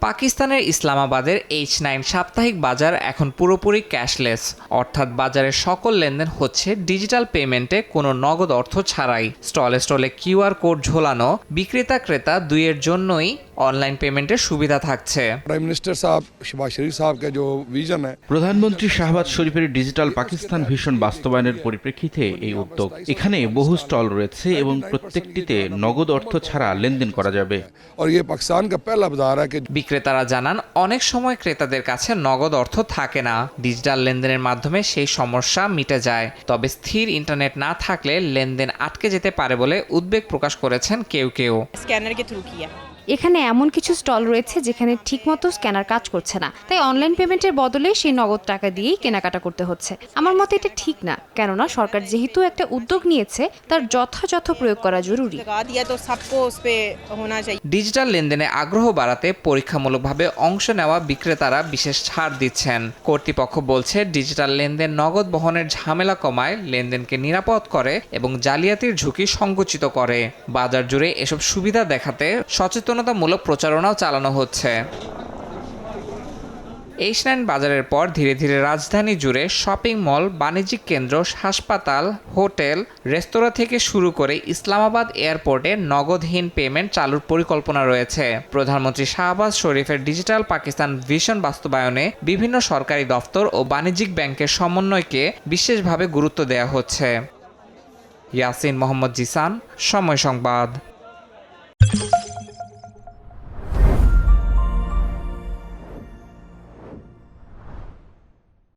পাকিস্তানের ইসলামাবাদের H nine সাপ্তাহিক বাজার এখন পুরোপুরি ক্যাশলেস। অর্থাৎ বাজারের সকল লেনদেন হচ্ছে ডিজিটাল পেমেন্টে, কোনো নগদ অর্থ ছাড়াই। স্টলে স্টলে কিউআর কোড ঝোলানো, বিক্রেতা ক্রেতা দুইয়ের জন্যই অনলাইন পেমেন্টের সুবিধা থাকছে। প্রাইম মিনিস্টার সাহেব শরীফ যে ভিশন প্রধানমন্ত্রী শাহবাজ শরীফের ডিজিটাল পাকিস্তান ভিশন বাস্তবায়নের পরিপ্রেক্ষিতে এই উদ্যোগ। এখানে বহু স্টল রয়েছে এবং প্রত্যেকটিতে নগদ অর্থ ছাড়া লেনদেন করা যাবে। বিক্রেতারা জানান অনেক সময় ক্রেতাদের কাছে নগদ অর্থ থাকে না। ডিজিটাল লেনদেনের মাধ্যমে সেই সমস্যা মিটে যায়। তবে স্থির ইন্টারনেট না থাকলে লেনদেন আটকে যেতে পারে বলে উদ্বেগ প্রকাশ করেছেন কেউ কেউ। স্ক্যানারকে থ্রু কিয়া। এখানে এমন কিছু স্টল রয়েছে যেখানে ঠিকমতো স্ক্যানার কাজ করছে না। তাই অনলাইন পেমেন্টের বদলে সেই নগদ টাকা দিয়েই কেনাকাটা করতে হচ্ছে। আমার মতে এটা ঠিক না কেননা সরকার যেহেতু একটা উদ্যোগ নিয়েছে তার যথাযথ প্রয়োগ করা জরুরি। ডিজিটাল লেনদেনে আগ্রহ বাড়াতে পরীক্ষামূলকভাবে অংশ নেওয়া বিক্রেতারা বিশেষ ছাড় দিচ্ছেন। কর্তৃপক্ষ বলছে ডিজিটাল লেনদেন নগদ বহনের ঝামেলা কমায় লেনদেনকে নিরাপদ করে এবং জালিয়াতির ঝুঁকি সংকুচিত করে। বাজার জুড়ে এসব সুবিধা দেখাতে সচেতন সচেতনতামূলক প্রচারণাও চালানো হচ্ছে। নাইন বাজারের পর ধীরে ধীরে রাজধানী জুড়ে শপিং মল, বাণিজ্যিক কেন্দ্র, হাসপাতাল, হোটেল, রেস্তোরাঁ থেকে শুরু করে ইসলামাবাদ এয়ারপোর্টে নগদহীন পেমেন্ট চালুর পরিকল্পনা রয়েছে। প্রধানমন্ত্রী শাহবাজ শরীফের ডিজিটাল পাকিস্তান ভিশন বাস্তবায়নে বিভিন্ন সরকারি দফতর ও বাণিজ্যিক ব্যাংকের সমন্বয়কে বিশেষভাবে গুরুত্ব দেওয়া হচ্ছে। ইয়াসিন মোহাম্মদ জিসান, সময় সংবাদ।